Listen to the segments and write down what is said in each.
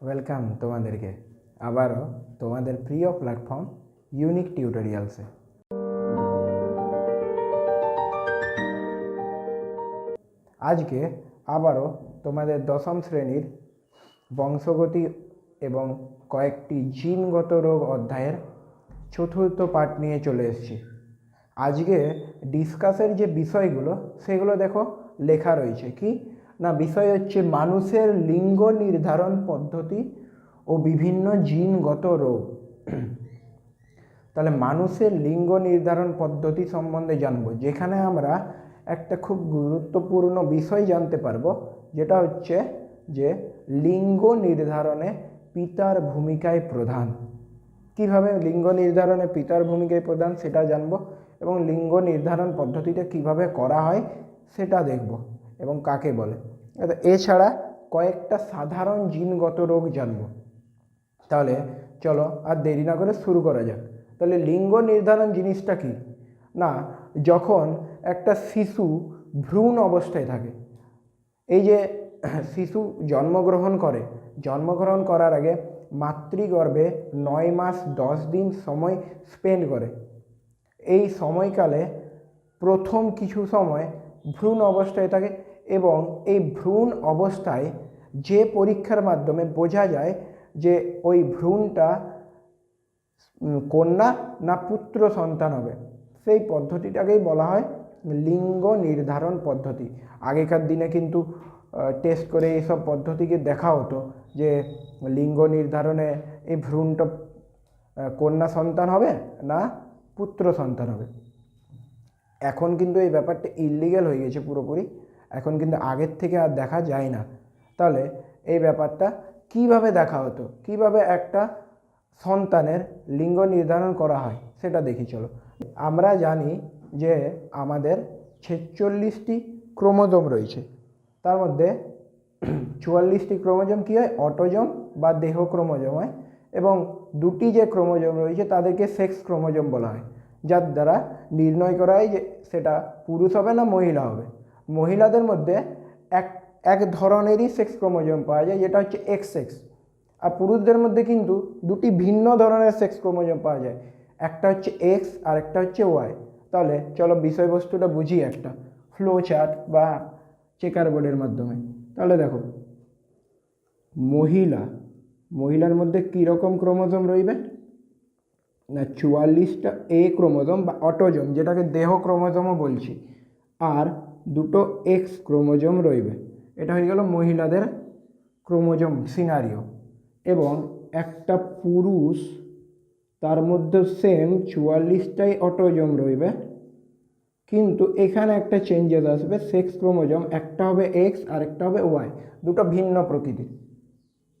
Welcome তোমাদেরকে। আবারও তোমাদের প্রিয় প্ল্যাটফর্ম ইউনিক টিউটোরিয়ালসে আজকে আবারও তোমাদের দশম শ্রেণির বংশগতি এবং কয়েকটি জিনগত রোগ অধ্যায়ের চতুর্থ পাঠ নিয়ে চলে এসেছি। আজকে ডিসকাসের যে বিষয়গুলো, সেগুলো দেখো, লেখা রয়েছে। কি? না, বিষয় হচ্ছে মানুষের লিঙ্গ নির্ধারণ পদ্ধতি ও বিভিন্ন জিনগত রোগ। তাহলে মানুষের লিঙ্গ নির্ধারণ পদ্ধতি সম্বন্ধে জানব। যেখানে আমরা একটা খুব গুরুত্বপূর্ণ বিষয় জানতে পারব, যেটা হচ্ছে যে লিঙ্গ নির্ধারণে পিতার ভূমিকায় প্রধান। কীভাবে লিঙ্গ নির্ধারণে পিতার ভূমিকায় প্রধান সেটা জানব এবং লিঙ্গ নির্ধারণ পদ্ধতিটা কীভাবে করা হয় সেটা দেখব। এবং কাকে বলে? আচ্ছা, এছাড়া কয়েকটা সাধারণ জিনগত রোগ জানব। তাহলে চলো আর দেরি না করে শুরু করা যাক। তাহলে লিঙ্গ নির্ধারণ জিনিসটা কি? না যখন একটা শিশু ভ্রূণ অবস্থায় থাকে এই যে শিশু জন্মগ্রহণ করে জন্মগ্রহণ করার আগে মাতৃগর্ভে নয় মাস দশ দিন সময় স্পেন্ড করে। এই সময়কালে প্রথম কিছু সময় ভ্রূণ অবস্থায় থাকে এবং এই ভ্রূণ অবস্থায় যে পরীক্ষার মাধ্যমে বোঝা যায় যে ওই ভ্রূণটা কন্যা না পুত্র সন্তান হবে। সেই পদ্ধতিটাকেই বলা হয় লিঙ্গ নির্ধারণ পদ্ধতি। আগেকার দিনে কিন্তু টেস্ট করে এইসব পদ্ধতিকে দেখা হতো যে লিঙ্গ নির্ধারণে এই ভ্রূণটা কন্যা সন্তান হবে না পুত্র সন্তান হবে। এখন কিন্তু এই ব্যাপারটা ইলিগ্যাল হয়ে গেছে পুরোপুরি। এখন কিন্তু আগের থেকে আর দেখা যায় না। তাহলে এই ব্যাপারটা কীভাবে দেখা হতো? কীভাবে একটা সন্তানের লিঙ্গ নির্ধারণ করা হয়? সেটা দেখি, চলো। আমরা জানি যে আমাদের ছেচল্লিশটি ক্রোমোজোম রয়েছে। তার মধ্যে চুয়াল্লিশটি ক্রোমোজোম কী হয়? অটোজোম বা দেহ ক্রোমোজোম হয়। এবং দুটি যে ক্রোমোজোম রয়েছে, তাদেরকে সেক্স ক্রোমোজোম বলা হয়, যার দ্বারা নির্ণয় করা হয় যে সেটা পুরুষ হবে না মহিলা হবে। মহিলাদের মধ্যে এক এক ধরনেরই সেক্স ক্রোমোজোম পাওয়া যায়, যেটা হচ্ছে এক্স সেক্স আর পুরুষদের মধ্যে কিন্তু দুটি ভিন্ন ধরনের সেক্স ক্রোমোজোম পাওয়া যায়। একটা হচ্ছে এক্স আর একটা হচ্ছে ওয়াই তাহলে চলো বিষয়বস্তুটা বুঝি একটা। ফ্লো চার্ট বা চেকার বোর্ডের মাধ্যমে। তাহলে দেখো, মহিলা, মহিলার মধ্যে কীরকম ক্রোমোজোম রইবে? না চুয়াল্লিশটা এ ক্রোমোজোম বা অটোজোম যেটাকে দেহ ক্রোমোজোমও বলছি। আর দুটো এক্স ক্রোমোজোম রইবে। এটা হয়ে গেল মহিলাদের ক্রোমোজোম সিনারিও এবং একটা পুরুষ, তার মধ্যে সেম চুয়াল্লিশটাই অটোজোম রইবে। কিন্তু এখানে একটা চেঞ্জেস আসবে সেক্স ক্রোমোজোম, একটা হবে এক্স আর একটা হবে ওয়াই দুটো ভিন্ন প্রকৃতির।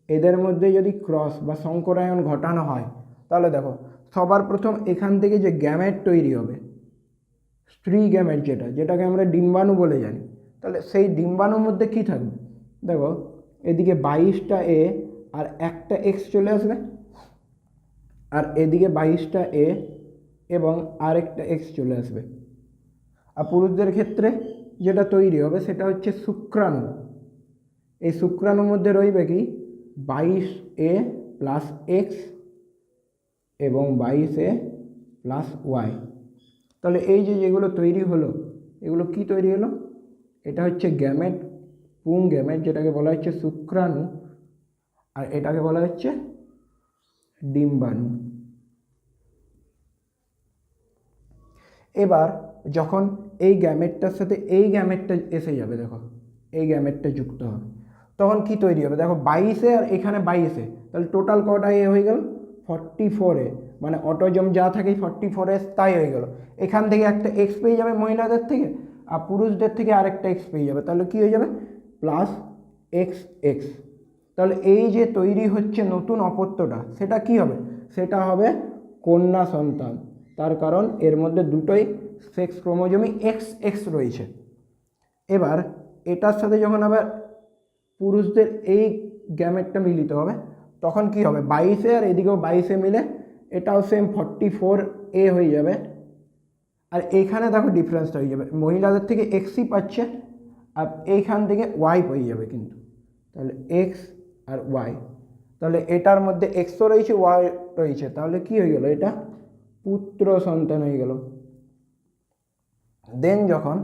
এদের মধ্যে যদি ক্রস বা সংকরায়ন ঘটানো হয়, তাহলে দেখো, সবার প্রথম এখান থেকে যে গ্যামেট তৈরি হবে স্ত্রী গ্যামেট যেটা, যেটাকে আমরা ডিম্বাণু বলে জানি, তাহলে সেই ডিম্বাণুর মধ্যে কি থাকবে? দেখো, এদিকে বাইশটা এ আর একটা এক্স চলে আসবে, আর এদিকে বাইশটা এ এবং আরেকটা এক্স চলে আসবে। আর পুরুষদের ক্ষেত্রে যেটা তৈরি হবে সেটা হচ্ছে শুক্রাণু। এই শুক্রাণুর মধ্যে রইবে কি? বাইশ এ প্লাস এক্স এবং বাইশ এ প্লাস ওয়াই তাহলে এই যে যেগুলো তৈরি হলো, এগুলো কি তৈরি হলো? এটা হচ্ছে গ্যামেট পুং গ্যামেট যেটাকে বলা হচ্ছে শুক্রাণু, আর এটাকে বলা হচ্ছে ডিম্বাণু। এবার যখন এই গ্যামেটটার সাথে এই গ্যামেটটা এসে যাবে, দেখো, এই গ্যামেটটা যুক্ত হবে, তখন কি তৈরি হবে? দেখো, বাইশে আর এখানে বাইশে, তাহলে টোটাল কটা এ হয়ে গেল? ফর্টি ফোরে মানে অটোজম যা থাকে ফর্টি ফোরে তাই হয়ে গেল। এখান থেকে একটা এক্স পেয়ে যাবে মহিলাদের থেকে আর পুরুষদের থেকে আরেকটা এক্স পেয়ে যাবে। তাহলে কী হয়ে যাবে? প্লাস এক্স এক্স তাহলে এই যে তৈরি হচ্ছে নতুন অপত্যটা সেটা কি হবে? সেটা হবে কন্যা সন্তান। তার কারণ এর মধ্যে দুটোই সেক্স ক্রোমোজোমই এক্স এক্স রয়েছে। এবার এটার সাথে যখন আবার পুরুষদের এই গ্যামেটটা মিলিত হবে, তখন কি হবে? বাইশে আর এদিকেও বাইশে মিলে এটাও সেম ফর্টি ফোর এ হয়ে যাবে। আর এইখানে দেখো ডিফারেন্সটা হয়ে যাবে। মহিলাদের থেকে এক্সই পাচ্ছে আর এইখান থেকে ওয়াই হয়ে যাবে কিন্তু। তাহলে এক্স আর ওয়াই তাহলে এটার মধ্যে এক্সও রয়েছে ওয়াই রয়েছে। তাহলে কি হয়ে গেল? এটা পুত্র সন্তান হয়ে গেল। দেন যখন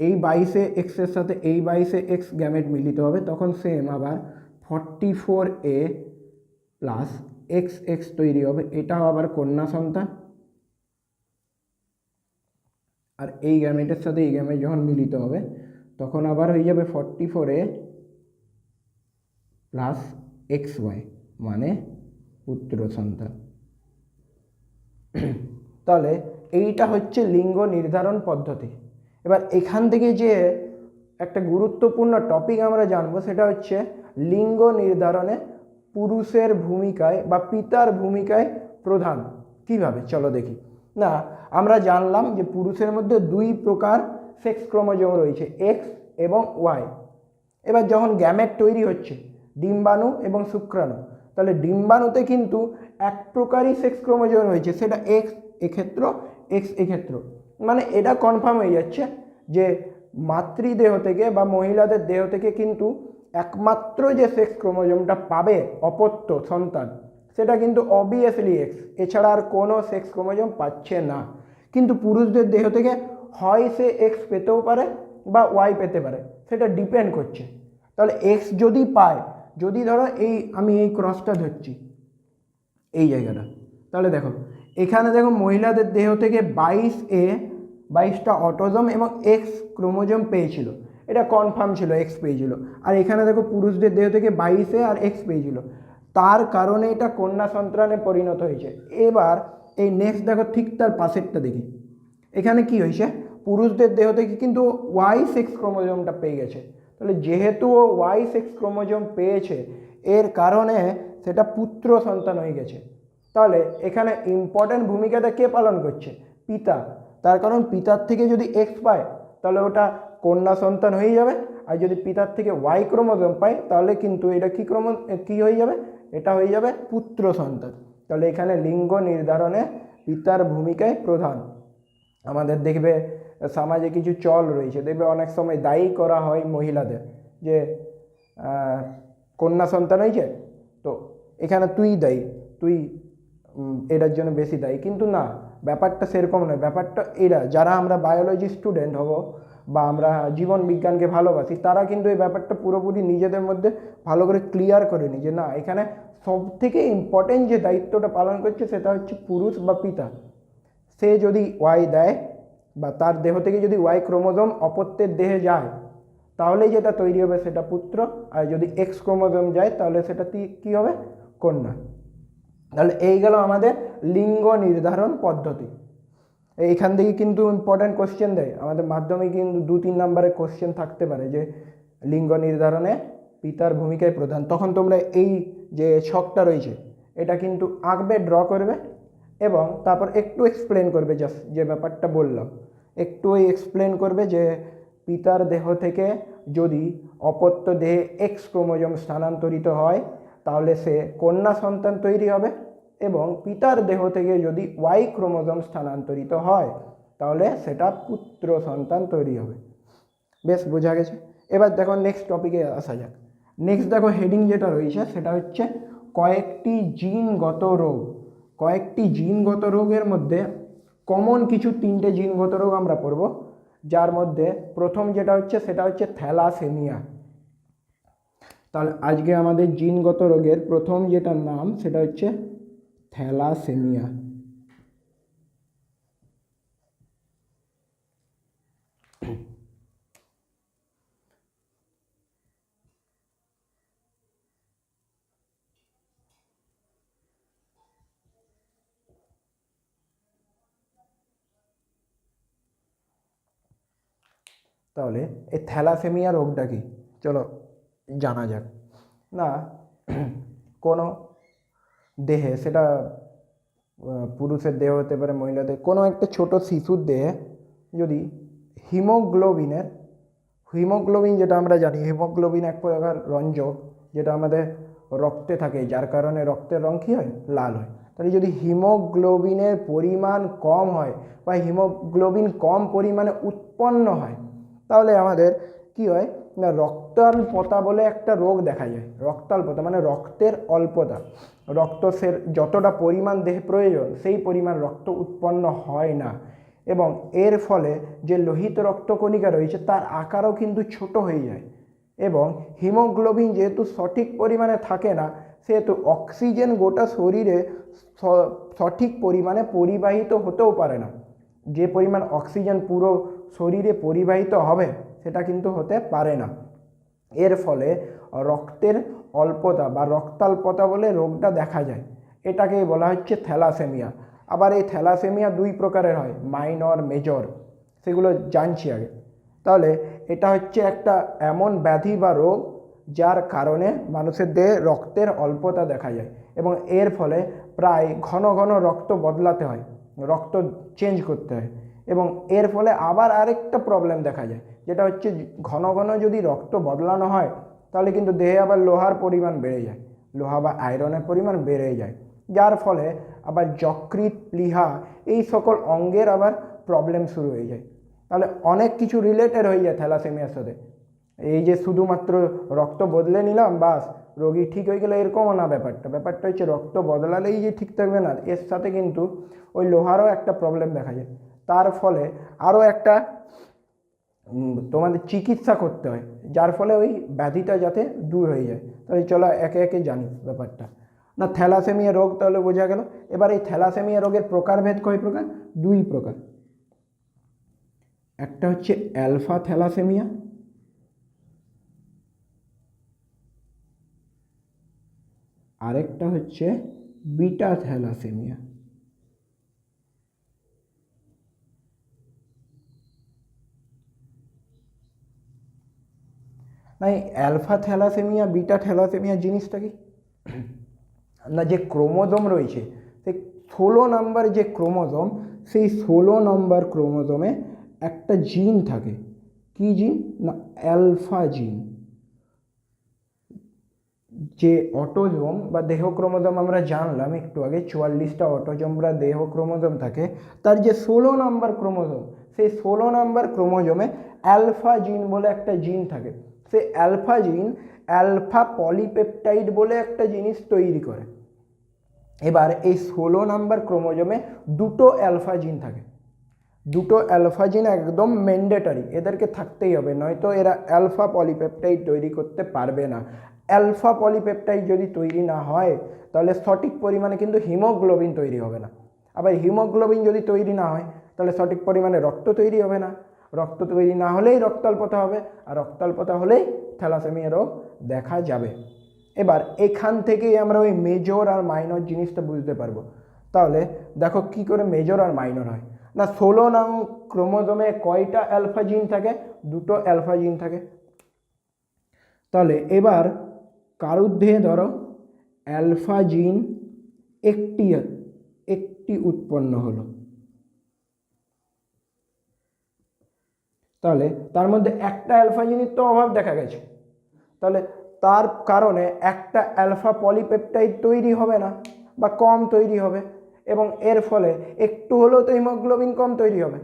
এই বাইশে এক্সের সাথে এই বাইশে এক্স গ্যামেট মিলিত হবে, তখন সেম আবার forty four A plus X X তৈরি হবে, এটাও আবার কন্যা সন্তান। আর এই গ্যামেটের সাথে এই গ্যামেট যখন মিলিত হবে, তখন আবার হয়ে যাবে forty four plus X Y মানে পুত্র সন্তান। তাহলে এইটা হচ্ছে লিঙ্গ নির্ধারণ পদ্ধতি। এবার এখান থেকে যে একটা গুরুত্বপূর্ণ টপিক আমরা জানব, সেটা হচ্ছে লিঙ্গ নির্ধারণে পুরুষের ভূমিকায় বা পিতার ভূমিকায় প্রধান। কীভাবে? চলো দেখি। না, আমরা জানলাম যে পুরুষের মধ্যে দুই প্রকার সেক্স ক্রোমোজোম রয়েছে এক্স এবং ওয়াই এবার যখন গ্যামেট তৈরি হচ্ছে, ডিম্বাণু এবং শুক্রাণু, তাহলে ডিম্বাণুতে কিন্তু এক প্রকারই সেক্স ক্রোমোজোম রয়েছে, সেটা এক্স এক্ষেত্র এক্স এক্ষেত্র। মানে এটা কনফার্ম হয়ে যাচ্ছে যে মাতৃদেহ থেকে বা মহিলাদের দেহ থেকে কিন্তু একমাত্র যে সেক্স ক্রোমোজোমটা পাবে অপত্য সন্তান, সেটা কিন্তু অবভিয়াসলি এক্স এছাড়া আর কোনো সেক্স ক্রোমোজোম পাচ্ছে না। কিন্তু পুরুষদের দেহ থেকে হয় সে এক্স পেতেও পারে বা ওয়াই পেতে পারে, সেটা ডিপেন্ড করছে। তাহলে এক্স যদি পায়, যদি ধরো এই আমি এই ক্রসটা ধরছি, এই জায়গাটা, তাহলে দেখো, এখানে দেখো মহিলাদের দেহ থেকে বাইশ এ বাইশটা অটোজম এবং এক্স ক্রোমোজোম পেয়েছিল। এটা কনফার্ম ছিল এক্স পেয়েছিল আর এখানে দেখো পুরুষদের দেহ থেকে বাইশে আর এক্স পেয়েছিল তার কারণে এটা কন্যা সন্তানে পরিণত হয়েছে। এবার এই নেক্সট দেখো ঠিক তার পাশেরটা দেখি। এখানে কি হয়েছে? পুরুষদের দেহ থেকে কিন্তু ওয়াই সিক্স ক্রোমোজোমটা পেয়ে গেছে। তাহলে যেহেতু ও ওয়াই সিক্স ক্রোমোজোম পেয়েছে, এর কারণে সেটা পুত্র সন্তান হয়ে গেছে। তাহলে এখানে ইম্পর্ট্যান্ট ভূমিকাটা কে পালন করছে? পিতা। তার কারণ পিতার থেকে যদি এক্স পায়, তাহলে ওটা কন্যা সন্তান হয়ে যাবে। আর যদি পিতার থেকে ওয়াই ক্রোমোজোম পায় তাহলে কিন্তু এটা কী ক্রম, কী হয়ে যাবে? এটা হয়ে যাবে পুত্র সন্তান। তাহলে এখানে লিঙ্গ নির্ধারণে পিতার ভূমিকায় প্রধান। আমাদের দেখবে সমাজে কিছু চল রয়েছে। দেখবে অনেক সময় দায়ী করা হয় মহিলাদের যে কন্যা সন্তান হয়েছে, তো এখানে তুই দায়ী, তুই এটার জন্য বেশি দায়ী। কিন্তু না, ব্যাপারটা সেরকম নয়। ব্যাপারটা এরা, যারা আমরা বায়োলজি স্টুডেন্ট হব বা আমরা জীবন বিজ্ঞানকে ভালোবাসি, তারা কিন্তু এই ব্যাপারটা পুরোপুরি নিজেদের মধ্যে ভালো করে ক্লিয়ার করে নি যে না, এখানে সব থেকে ইম্পর্টেন্ট যে দায়িত্বটা পালন করছে সেটা হচ্ছে পুরুষ বা পিতা। সে যদি ওয়াই দেয় বা তার দেহ থেকে যদি ওয়াই ক্রোমোজোম অপত্যের দেহে যায়, তাহলেই যেটা তৈরি হবে সেটা পুত্র, আর যদি এক্স ক্রোমোজোম যায়, তাহলে সেটা কি হবে? কন্যা। তাহলে এই গেল আমাদের লিঙ্গ নির্ধারণ পদ্ধতি। এইখান থেকে কিন্তু ইম্পর্ট্যান্ট কোশ্চেন দেয়। আমাদের মাধ্যমে কিন্তু দু, তিন নম্বরের কোশ্চেন থাকতে পারে যে লিঙ্গ নির্ধারণে পিতার ভূমিকায় প্রধান। তখন তোমরা এই যে ছকটা রয়েছে, এটা কিন্তু আঁকবে ড্র করবে এবং তারপর একটু এক্সপ্লেন করবে জাস্ট যে ব্যাপারটা বললাম। একটু ওই এক্সপ্লেন করবে যে পিতার দেহ থেকে যদি অপত্য দেহে এক্স ক্রোমোজোম স্থানান্তরিত হয়, তাহলে সে কন্যা সন্তান তৈরি হবে। এবং পিতার দেহ থেকে যদি ওয়াই ক্রোমোজম স্থানান্তরিত হয়, তাহলে সেটা পুত্র সন্তান তৈরি হবে। বেশ, বোঝা গেছে? এবার দেখো নেক্সট টপিকে আসা যাক। নেক্সট দেখো হেডিং যেটা রয়েছে, সেটা হচ্ছে কয়েকটি জিনগত রোগ। কয়েকটি জিনগত রোগের মধ্যে কমন কিছু তিনটে জিনগত রোগ আমরা পড়ব। যার মধ্যে প্রথম যেটা হচ্ছে, সেটা হচ্ছে থ্যালাসেমিয়া। তাহলে আজকে আমাদের জিনগত রোগের প্রথম যেটা নাম, সেটা হচ্ছে থ্যালাসেমিয়া তাহলে এই থ্যালাসেমিয়া রোগটা কি চলো জানা যাক না কোনো দেহে, সেটা পুরুষের দেহ হতে পারে মহিলাদের কোনো একটা ছোট শিশুর দেহে যদি হিমোগ্লোবিনের, হিমোগ্লোবিন যেটা আমরা জানি, হিমোগ্লোবিন এক প্রকার রঞ্জক যেটা আমাদের রক্তে থাকে, যার কারণে রক্তের রং কী হয়? লাল হয়। তাহলে যদি হিমোগ্লোবিনের পরিমাণ কম হয় বা হিমোগ্লোবিন কম পরিমাণে উৎপন্ন হয়, তাহলে আমাদের কি হয়? রক্তাল্পতা বলে একটা রোগ দেখা যায়। রক্তাল্পতা মানে রক্তের অল্পতা। রক্ত যতটা পরিমাণ দেহে প্রয়োজন, সেই পরিমাণ রক্ত উৎপন্ন হয় না। এবং এর ফলে যে লোহিত রক্তকণিকা রয়েছে, তার আকারও কিন্তু ছোট হয়ে যায়। এবং হিমোগ্লোবিন যেহেতু সঠিক পরিমাণে থাকে না, সেহেতু অক্সিজেন গোটা শরীরে সঠিক পরিমাণে পরিবাহিত হতেও পারে না। যে পরিমাণ অক্সিজেন পুরো শরীরে পরিবাহিত হবে সেটা কিন্তু হতে পারে না। এর ফলে রক্তের অল্পতা বা রক্তাল্পতা বলে রোগটা দেখা যায়। এটাকেই বলা হচ্ছে থ্যালাসেমিয়া। আবার এই থ্যালাসেমিয়া দুই প্রকারের হয়, মাইনর, মেজর, সেগুলো জানছি আগে। তাহলে এটা হচ্ছে একটা এমন ব্যাধি বা রোগ যার কারণে মানুষের দেহে রক্তের অল্পতা দেখা যায় এবং এর ফলে প্রায় ঘন ঘন রক্ত বদলাতে হয়, রক্ত চেঞ্জ করতে হয় এবং এর ফলে আবার আরেকটা প্রবলেম দেখা যায়। যেটা হচ্ছে ঘন ঘন যদি রক্ত বদলানো হয়, তাহলে কিন্তু দেহে আবার লোহার পরিমাণ বেড়ে যায়। লোহা বা আয়রনের পরিমাণ বেড়ে যায়। যার ফলে আবার যকৃৎ, প্লীহা এই সকল অঙ্গের আবার প্রবলেম শুরু হয়ে যায়। তাহলে অনেক কিছু রিলেটেড হয়ে যায় থ্যালাসেমিয়ার সাথে। এই যে শুধুমাত্র রক্ত বদলে নিলাম, বাস, রোগী ঠিক হয়ে গেলে এরকমও না ব্যাপারটা। ব্যাপারটা হচ্ছে রক্ত বদলালেই যে ঠিক থাকবে না, এর সাথে কিন্তু ওই লোহারও একটা প্রবলেম দেখা যায়। তার ফলে আরও একটা তোমাদের চিকিৎসা করতে হয়, যার ফলে ওই ব্যাধিটা যাতে দূর হয়ে যায়। তাহলে চলো একে একে জানি ব্যাপারটা। না, থ্যালাসেমিয়া রোগ তাহলে বোঝা গেল। এবার এই থ্যালাসেমিয়া রোগের প্রকারভেদ কয় প্রকার? দুই প্রকার। একটা হচ্ছে অ্যালফা থ্যালাসেমিয়া, আরেকটা হচ্ছে বিটা থ্যালাসেমিয়া। এই অ্যালফা থ্যালাসেমিয়া বিটা থ্যালাসেমিয়া জিনিসটা কি? না, যে ক্রোমোজোম রয়েছে, সেই ষোলো নাম্বার যে ক্রোমোজোম, সেই ষোলো নম্বর ক্রোমোজোমে একটা জিন থাকে। কি জিন না অ্যালফা জিন যে অটোজোম বা দেহ ক্রোমোজোম আমরা জানলাম একটু আগে, চুয়াল্লিশটা অটোজোম বা দেহ ক্রোমোজোম থাকে, তার যে ষোলো নম্বর ক্রোমোজোম, সেই ষোলো নম্বর ক্রোমোজোমে অ্যালফা জিন বলে একটা জিন থাকে। সেই অ্যালফা জিন অ্যালফা পলিপেপটাইড বলে একটা জিনিস তৈরি করে। এবার এই ষোলো নাম্বার ক্রোমোজোমে দুটো অ্যালফা জিন থাকে। দুটো অ্যালফা জিন একদম ম্যান্ডেটারি এদেরকে থাকতেই হবে, নয়তো এরা অ্যালফা পলিপেপটাইড তৈরি করতে পারবে না। অ্যালফা পলিপেপটাইড যদি তৈরি না হয়, তাহলে সঠিক পরিমাণে কিন্তু হিমোগ্লোবিন তৈরি হবে না। আবার হিমোগ্লোবিন যদি তৈরি না হয়, তাহলে সঠিক পরিমাণে রক্ত তৈরি হবে না। রক্ত তৈরি না হলেই রক্তাল্পতা হবে, আর রক্তাল্পতা হলেই থ্যালাসেমিয়া রোগ দেখা যাবে। এবার এখান থেকেই আমরা ওই মেজর আর মাইনর জিনিসটা বুঝতে পারব। তাহলে দেখো কি করে মেজর আর মাইনর হয়। না, ষোলো নং ক্রোমোজোমে কয়টা অ্যালফা জিন থাকে? দুটো অ্যালফা জিন থাকে। তাহলে এবার কারুর দেহে ধরো, অ্যালফা জিন একটি একটি উৎপন্ন হলো। তাহলে তার মধ্যে একটা অ্যালফা জিনের তো অভাব দেখা গেছে। তাহলে তার কারণে একটা অ্যালফা পলিপেপটাইড তৈরি হবে না বা কম তৈরি হবে এবং এর ফলে একটু হলেও তো হিমোগ্লোবিন কম তৈরি হবে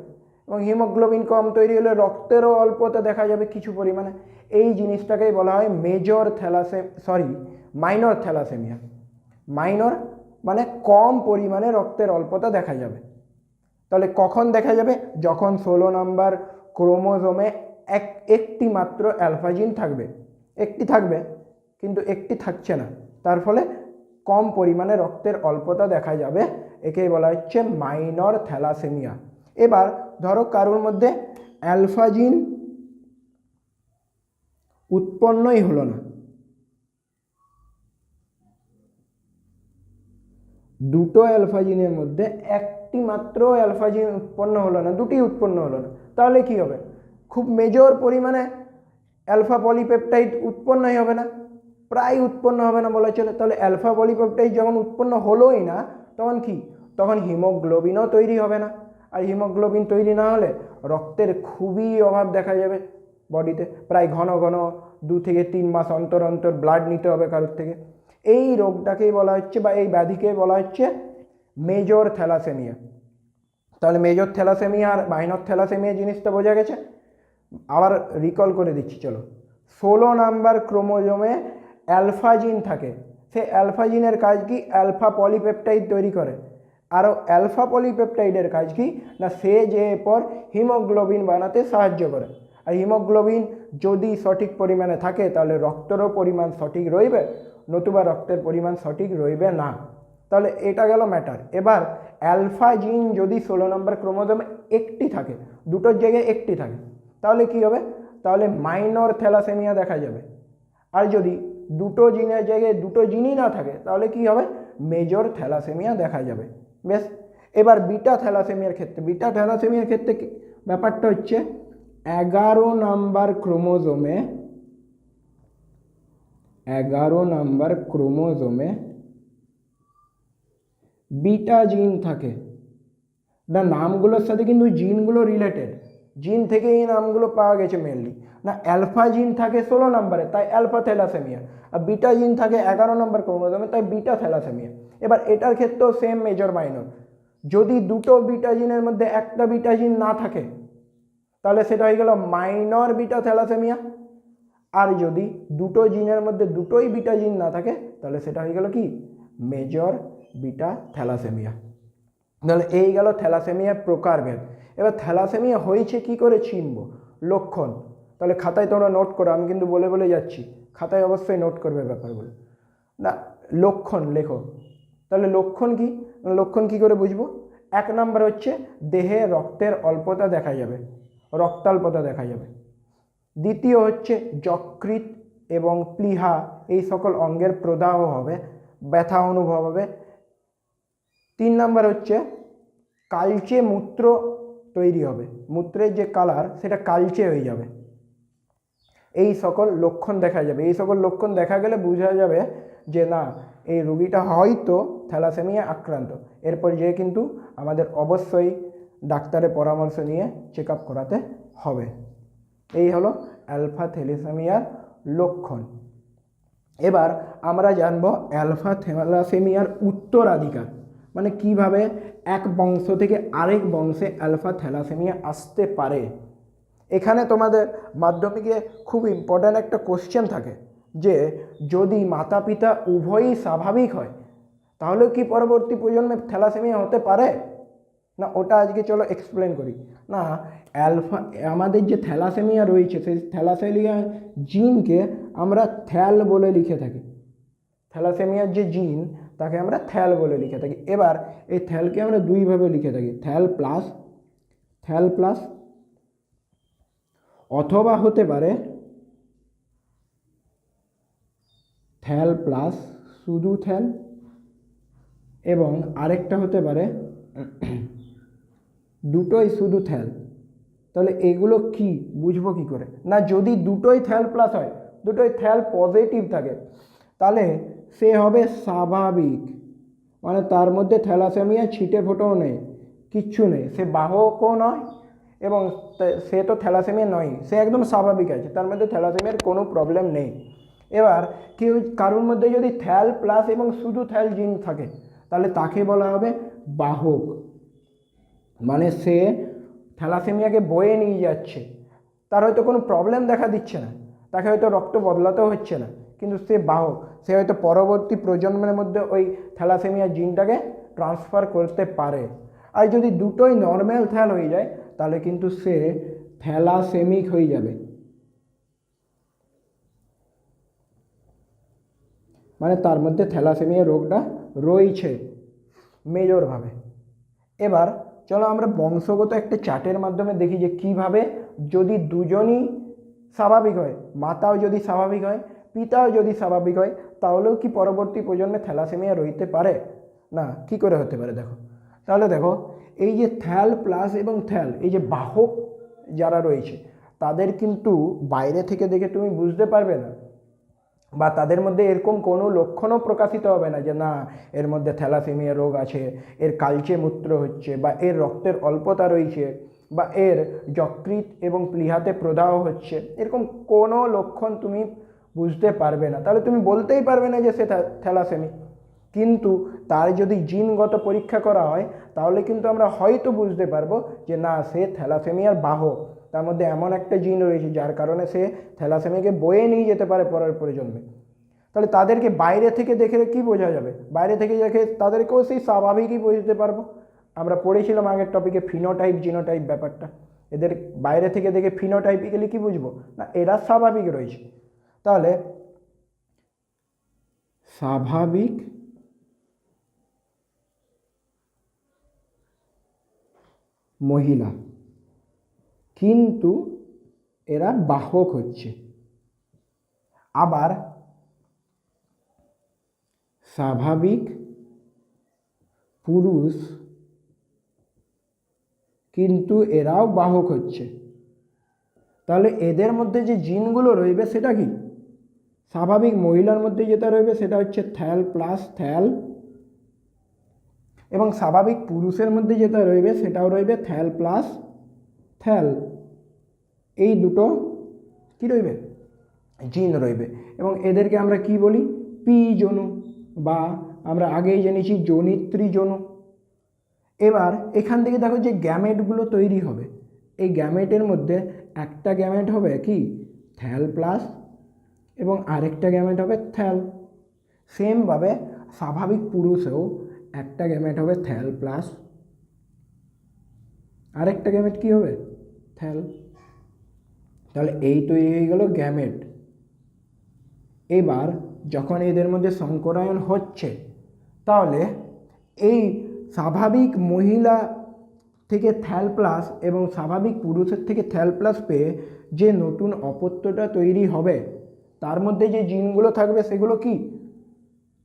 এবং হিমোগ্লোবিন কম তৈরি হলে রক্তেরও অল্পতা দেখা যাবে কিছু পরিমাণে। এই জিনিসটাকেই বলা হয় মেজর থ্যালাসে সরি মাইনর থ্যালাসেমিয়া মাইনর মানে কম পরিমাণে রক্তের অল্পতা দেখা যাবে। তাহলে কখন দেখা যাবে? যখন ষোলো নাম্বার ক্রোমোজোমে এক, একটি মাত্র অ্যালফাজিন থাকবে। একটি থাকবে, কিন্তু একটি থাকছে না। তার ফলে কম পরিমাণে রক্তের অল্পতা দেখা যাবে, একেই বলা হচ্ছে মাইনর থ্যালাসেমিয়া। এবার ধরো কারোর মধ্যে অ্যালফাজিন উৎপন্নই হলো না। দুটো অ্যালফাজিনের মধ্যে একটি মাত্র অ্যালফাজিন উৎপন্ন হলো না, দুটি উৎপন্ন হলো না। তাহলে কি হবে? খুব মেজর পরিমাণে অ্যালফা পলিপেপটাইড উৎপন্নই হবে না। প্রায় উৎপন্ন হবে না বলা চলে। তাহলে অ্যালফা পলিপেপটাইড যখন উৎপন্ন হলোই না, তখন কি? তখন হিমোগ্লোবিনও তৈরি হবে না। আর হিমোগ্লোবিন তৈরি না হলে রক্তের খুবই অভাব দেখা যাবে বডিতে। প্রায় ঘন ঘন দু থেকে তিন মাস অন্তর অন্তর ব্লাড নিতে হবে কারোর থেকে। এই রোগটাকেই বলা হচ্ছে বা এই ব্যাধিকেই বলা হচ্ছে মেজর থ্যালাসেমিয়া তাহলে মেজর থ্যালাসেমিয়া আর মাইনর থ্যালাসেমিয়া জিনিসটা বোঝা গেছে? আবার রিকল করে দিচ্ছি, চলো। ষোলো নাম্বার ক্রোমোজোমে অ্যালফাজিন থাকে। সে অ্যালফাজিনের কাজ কি? অ্যালফা পলিপেপটাইড তৈরি করে। আর অ্যালফা পলিপেপটাইডের কাজ কি? না, সে যে পর হিমোগ্লোবিন বানাতে সাহায্য করে। আর হিমোগ্লোবিন যদি সঠিক পরিমাণে থাকে, তাহলে রক্তেরও পরিমাণ সঠিক রইবে, নতুবা রক্তের পরিমাণ সঠিক রইবে না। তাহলে এটা গেল ম্যাটার এবার অ্যালফা জিন যদি ষোলো নম্বর ক্রোমোজোমে একটি থাকে, দুটোর জায়গায় একটি থাকে, তাহলে কি হবে? তাহলে মাইনর থ্যালাসেমিয়া দেখা যাবে। আর যদি দুটো জিনের জায়গায় দুটো জিনই না থাকে, তাহলে কি হবে? মেজর থ্যালাসেমিয়া দেখা যাবে। বেশ এবার বিটা থ্যালাসেমিয়ার ক্ষেত্রে, বিটা থ্যালাসেমিয়ার ক্ষেত্রে ব্যাপারটা হচ্ছে এগারো নাম্বার ক্রোমোজোমে, এগারো নাম্বার ক্রোমোজোমে বিটা জিন থাকে। না, নামগুলোর সাথে কিন্তু জিনগুলো রিলেটেড জিন থেকে এই নামগুলো পাওয়া গেছে মেনলি না অ্যালফা জিন থাকে ষোলো নম্বরে, তাই অ্যালফা থ্যালাসেমিয়া আর বিটা জিন থাকে এগারো নম্বর ক্রোমোজোমে, তাই বিটা থ্যালাসেমিয়া এবার এটার ক্ষেত্রেও সেম মেজর মাইনর যদি দুটো বিটা জিনের মধ্যে একটা বিটা জিন না থাকে, তাহলে সেটা হয়ে গেল মাইনর বিটা থ্যালাসেমিয়া আর যদি দুটো জিনের মধ্যে দুটোই বিটা জিন না থাকে, তাহলে সেটা হয়ে গেল কি? মেজর বিটা থ্যালাসেমিয়া তাহলে এই গেল থ্যালাসেমিয়ার প্রকারভেদ। এবার থ্যালাসেমিয়া হয়েছে কি করে চিনব? লক্ষণ। তাহলে খাতায় তোমরা নোট করো, আমি কিন্তু বলে বলে যাচ্ছি। খাতায় অবশ্যই নোট করবে ব্যাপারগুলো। না, লক্ষণ লেখো। তাহলে লক্ষণ কি? লক্ষণ কি করে বুঝব? এক নাম্বার হচ্ছে দেহে রক্তের অল্পতা দেখা যাবে। রক্তাল্পতা দেখা যাবে। দ্বিতীয় হচ্ছে যকৃৎ এবং প্লীহা, এই সকল অঙ্গের প্রদাহ হবে, ব্যথা অনুভব হবে তিন নাম্বার হচ্ছে কালচে মূত্র তৈরি হবে। মূত্রের যে কালার সেটা কালচে হয়ে যাবে। এই সকল লক্ষণ দেখা যাবে। এই সকল লক্ষণ দেখা গেলে বোঝা যাবে যে না, এই রুগীটা হয়তো থ্যালাসেমিয়া আক্রান্ত। এরপর যে কিন্তু আমাদের অবশ্যই ডাক্তারের পরামর্শ নিয়ে চেক করাতে হবে। এই হলো অ্যালফা থ্যালাসেমিয়ার লক্ষণ। এবার আমরা জানব অ্যালফা থ্যালাসেমিয়ার উত্তরাধিকার। মানে কীভাবে এক বংশ থেকে আরেক বংশে অ্যালফা থ্যালাসেমিয়া আসতে পারে? এখানে তোমাদের মাধ্যমিকে খুব ইম্পর্ট্যান্ট একটা কোশ্চেন থাকে যে যদি মাতা পিতা উভয়ই স্বাভাবিক হয়, তাহলে কি পরবর্তী প্রজন্মে থ্যালাসেমিয়া হতে পারে? না, ওটা আজকে চলো এক্সপ্লেন করি। না অ্যালফা আমাদের যে থ্যালাসেমিয়া রয়েছে, সেই থ্যালাসেমিয়া জিনকে আমরা থ্যাল বলে লিখে থাকি। থ্যালাসেমিয়ার যে জিন তাকে আমরা থ্যাল বলে লিখে থাকি। এবার এই থ্যালকে আমরা দুইভাবে লিখে থাকি, থ্যাল প্লাস থ্যাল প্লাস, অথবা হতে পারে থ্যাল প্লাস শুধু থ্যাল এবং আরেকটা হতে পারে দুটোই শুধু থ্যাল। তাহলে এগুলো কি? বুঝব কি করে? না, যদি দুটোই থ্যাল প্লাস হয়, দুটোই থ্যাল পজিটিভ থাকে, তাহলে সে হবে স্বাভাবিক। মানে তার মধ্যে থ্যালাসেমিয়া, ছিটে ফোটাও নেই, কিচ্ছু নেই। সে বাহকও নয় এবং সে তো থ্যালাসেমিয়া নয় সে একদম স্বাভাবিক আছে, তার মধ্যে থ্যালাসেমিয়ার কোনো প্রবলেম নেই। এবার কেউ কারোর মধ্যে যদি থ্যাল প্লাস এবং শুধু থ্যাল জিন থাকে, তাহলে তাকে বলা হবে বাহক। মানে সে থ্যালাসেমিয়াকে বয়ে নিয়ে যাচ্ছে। তার হয়তো কোনো প্রবলেম দেখা দিচ্ছে না, তাকে হয়তো রক্ত বদলাতেও হচ্ছে না। কিন্তু সে বাহক, সে হয়তো পরবর্তী প্রজন্মের মধ্যে ওই থ্যালাসেমিয়া জিনটাকে ট্রান্সফার করতে পারে। আর যদি দুটোই নর্মাল থ্যাল হয়ে যায়, তাহলে কিন্তু সে থ্যালাসেমিক হয়ে যাবে। মানে তার মধ্যে থ্যালাসেমিয়া রোগটা রয়েছে মেজরভাবে। এবার চলো আমরা বংশগত একটা চার্টের মাধ্যমে দেখি যে কীভাবে যদি দুজনই স্বাভাবিক হয়, মাতাও যদি স্বাভাবিক হয় পিতাও যদি স্বাভাবিক হয়, তাহলেও কি পরবর্তী প্রজন্মে থ্যালাসেমিয়া রইতে পারে? না, কি করে হতে পারে দেখো? তাহলে দেখো, এই যে থ্যাল প্লাস এবং থ্যাল, এই যে বাহক যারা রয়েছে, তাদের কিন্তু বাইরে থেকে দেখে তুমি বুঝতে পারবে না। বা তাদের মধ্যে এরকম কোনো লক্ষণও প্রকাশিত হবে না যে, না, এর মধ্যে থ্যালাসেমিয়া রোগ আছে, এর কালচে মূত্র হচ্ছে, বা এর রক্তের অল্পতা রয়েছে, বা এর যকৃত এবং প্লীহাতে প্রদাহ হচ্ছে, এরকম কোনো লক্ষণ তুমি বুঝতে পারবে না। তাহলে তুমি বলতেই পারবে না যে সে থ্যালাসেমি। কিন্তু তার যদি জিনগত পরীক্ষা করা হয়, তাহলে কিন্তু আমরা হয়তো বুঝতে পারব যে না, সে থ্যালাসেমিয়ার বাহক তার মধ্যে এমন একটা জিন রয়েছে যার কারণে সে থ্যালাসেমিয়াকে বয়ে নিয়ে যেতে পারে পরের প্রজন্মে। তাহলে তাদেরকে বাইরে থেকে দেখে কি বোঝা যাবে? বাইরে থেকে দেখে তাদেরকেও সেই স্বাভাবিকই বুঝতে পারব। আমরা পড়েছিলাম আগের টপিকে ফিনোটাইপ জিনোটাইপ ব্যাপারটা। এদের বাইরে থেকে দেখে ফিনোটাইপিক্যালি কি বুঝব? না, এরা স্বাভাবিক রয়েছে। তাহলে স্বাভাবিক মহিলা, কিন্তু এরা বাহক হচ্ছে। আবার স্বাভাবিক পুরুষ, কিন্তু এরাও বাহক হচ্ছে। তাহলে এদের মধ্যে যে জিনগুলো রইবে সেটা কি? স্বাভাবিক মহিলার মধ্যে যেটা রইবে সেটা হচ্ছে থ্যাল প্লাস থ্যাল এবং স্বাভাবিক পুরুষের মধ্যে যেটা রইবে সেটাও রইবে থ্যাল প্লাস থ্যাল। এই দুটো কি রইবে জিন রইবে এবং এদেরকে আমরা কি বলি? পি জনু বা আমরা আগেই জেনেছি জনিত্রী জনু এবার এখান থেকে দেখো যে গ্যামেটগুলো তৈরি হবে। এই গ্যামেটের মধ্যে একটা গ্যামেট হবে কি? থ্যাল প্লাস এবং আরেকটা গ্যামেট হবে থ্যাল সেমভাবে স্বাভাবিক পুরুষেও একটা গ্যামেট হবে থ্যাল প্লাস আরেকটা গ্যামেট কি হবে? থ্যাল তাহলে এই তৈরি হয়ে গেল গ্যামেট এবার যখন এদের মধ্যে সংকরায়ন হচ্ছে, তাহলে এই স্বাভাবিক মহিলা থেকে থ্যাল প্লাস এবং স্বাভাবিক পুরুষের থেকে থ্যাল প্লাস পেয়ে যে নতুন অপত্যটা তৈরি হবে তার মধ্যে যে জিনগুলো থাকবে সেগুলো কি?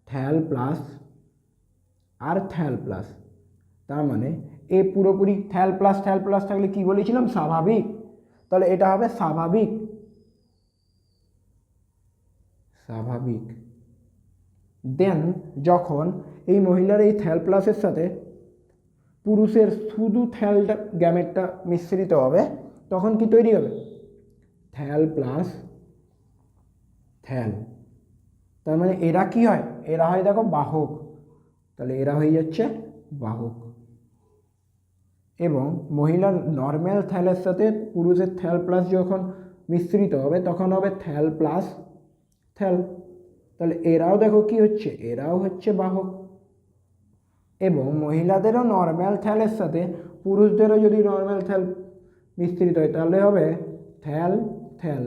থ্যাল প্লাস আর থ্যাল প্লাস। তার মানে এ পুরোপুরি থ্যাল প্লাস থ্যাল প্লাস থাকলে কি বলেছিলাম? স্বাভাবিক। তাহলে এটা হবে স্বাভাবিক। স্বাভাবিক। দেন যখন এই মহিলার এই থ্যাল প্লাসের সাথে পুরুষের শুধু থ্যালটা, গ্যামেটটা মিশ্রিত হবে, তখন কি তৈরি হবে? থ্যাল প্লাস থ্যাল তার মানে এরা কি হয়? এরা হয় দেখো বাহক। তাহলে এরা হয়ে যাচ্ছে বাহক। এবং মহিলার নর্ম্যাল থ্যালের সাথে পুরুষের থ্যাল প্লাস যখন মিশ্রিত হবে, তখন হবে থ্যাল প্লাস থ্যাল তাহলে এরাও দেখো কি হচ্ছে? এরাও হচ্ছে বাহক। এবং মহিলাদেরও নর্ম্যাল থ্যালের সাথে পুরুষদেরও যদি নর্ম্যাল থ্যাল মিশ্রিত হয়, তাহলে হবে থ্যাল থ্যাল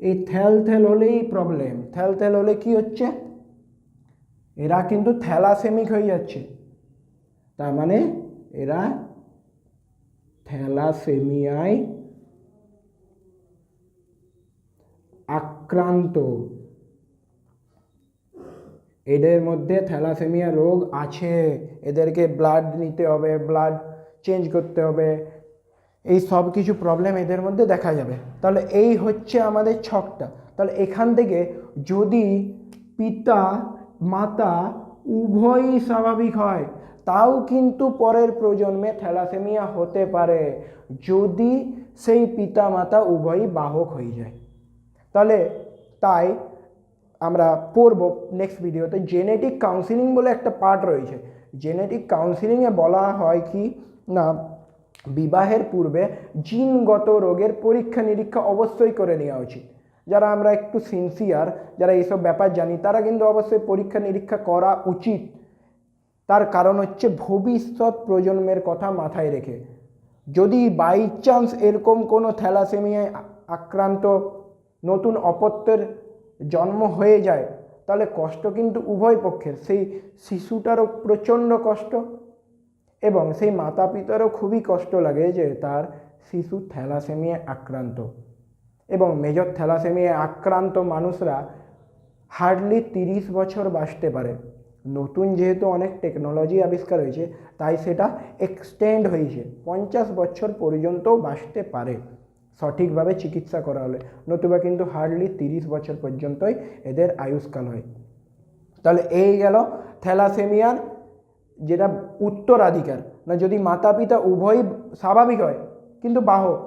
এই থ্যাল থ্যাল হলেই প্রবলেম থ্যাল থ্যাল হলে কি হচ্ছে? এরা কিন্তু থ্যালাসেমিক হয়ে যাচ্ছে। তার মানে এরা থ্যালাসেমিয়ায় আক্রান্ত। এদের মধ্যে থ্যালাসেমিয়া রোগ আছে। এদেরকে ব্লাড নিতে হবে ব্লাড চেঞ্জ করতে হবে। এই সব কিছু প্রবলেম এদের মধ্যে দেখা যাবে। তাহলে এই হচ্ছে আমাদের ছকটা। তাহলে এখান থেকে যদি পিতা, মাতা উভয়ই স্বাভাবিক হয়, তাও কিন্তু পরের প্রজন্মে থ্যালাসেমিয়া হতে পারে, যদি সেই পিতা, মাতা উভয়ই বাহক হয়ে যায়। তাহলে তাই আমরা পড়ব নেক্সট ভিডিওতে জেনেটিক কাউন্সিলিং বলে একটা পার্ট রয়েছে। জেনেটিক কাউন্সিলিংয়ে বলা হয় কি না বিবাহের পূর্বে জিনগত রোগের পরীক্ষা নিরীক্ষা অবশ্যই করে নেওয়া উচিত। যারা আমরা একটু সিনসিয়ার যারা এইসব ব্যাপার জানি, তারা কিন্তু অবশ্যই পরীক্ষা নিরীক্ষা করা উচিত। তার কারণ হচ্ছে ভবিষ্যৎ প্রজন্মের কথা মাথায় রেখে। যদি বাই চান্স এরকম কোনো থ্যালাসেমিয়ায় আক্রান্ত নতুন অপত্যের জন্ম হয়ে যায়, তাহলে কষ্ট কিন্তু উভয় পক্ষের। সেই শিশুটারও প্রচণ্ড কষ্ট। এবং সেই মাতা পিতারও খুবই কষ্ট লাগে যে তার শিশু থ্যালাসেমিয়ায় আক্রান্ত। এবং মেজর থ্যালাসেমিয়ায় আক্রান্ত মানুষরা হার্ডলি তিরিশ বছর বাঁচতে পারে। নতুন যেহেতু অনেক টেকনোলজি আবিষ্কার হয়েছে, তাই সেটা এক্সটেন্ড হয়েছে। পঞ্চাশ বছর পর্যন্তও বাঁচতে পারে। সঠিকভাবে চিকিৎসা করা হলে। নতুবা কিন্তু হার্ডলি তিরিশ বছর পর্যন্তই এদের আয়ুষ্কাল হয়। তাহলে এই গেল থ্যালাসেমিয়ার যেটা উত্তরাধিকার। না যদি মাতা পিতা উভয়ই স্বাভাবিক হয়, কিন্তু বাহক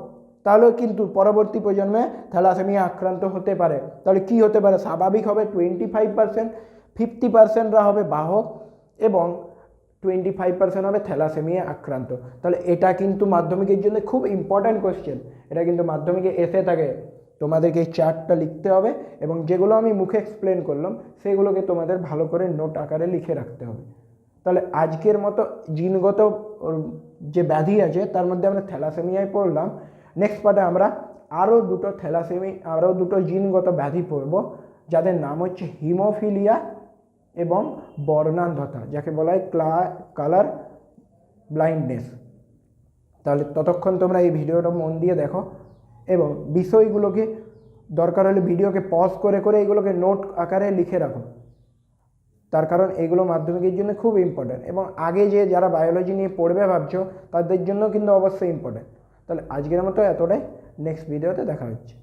তাহলে কিন্তু পরবর্তী প্রজন্মে থ্যালাসেমিয়া আক্রান্ত হতে পারে। তাহলে কি হতে পারে? স্বাভাবিক হবে টোয়েন্টি ফাইভ পার্সেন্ট ফিফটি পার্সেন্টরা হবে বাহক এবং টোয়েন্টি ফাইভ পার্সেন্ট হবে থ্যালাসেমিয়া আক্রান্ত। তাহলে এটা কিন্তু মাধ্যমিকের জন্য খুব ইম্পর্ট্যান্ট কোয়েশ্চেন এটা কিন্তু মাধ্যমিকে এসে থাকে। তোমাদেরকে এই চার্টটা লিখতে হবে এবং যেগুলো আমি মুখে এক্সপ্লেন করলাম, সেগুলোকে তোমাদের ভালো করে নোট আকারে লিখে রাখতে হবে। তাহলে আজকের মতো জিনগত যে ব্যাধি আছে, তার মধ্যে আমরা থ্যালাসেমিয়ায় পড়লাম। নেক্সট পার্টে আমরা আরও দুটো থ্যালাসেমি, আরও দুটো জিনগত ব্যাধি পড়ব, যাদের নাম হচ্ছে হিমোফিলিয়া এবং বর্ণান্ধতা, যাকে বলা হয় ক্লা, কালার ব্লাইন্ডনেস। তাহলে ততক্ষণ তোমরা এই ভিডিওটা মন দিয়ে দেখো এবং বিষয়গুলোকে দরকার হলে ভিডিওকে পজ করে করে এগুলোকে নোট আকারে লিখে রাখো। তার কারণ এগুলো মাধ্যমিকের জন্য খুব ইম্পর্ট্যান্ট এবং আগে যে যারা বায়োলজি নিয়ে পড়বে ভাবছ, তাদের জন্য কিন্তু অবশ্যই ইম্পর্ট্যান্ট তাহলে আজকের মতো এতটাই। নেক্সট ভিডিওতে দেখা হচ্ছে।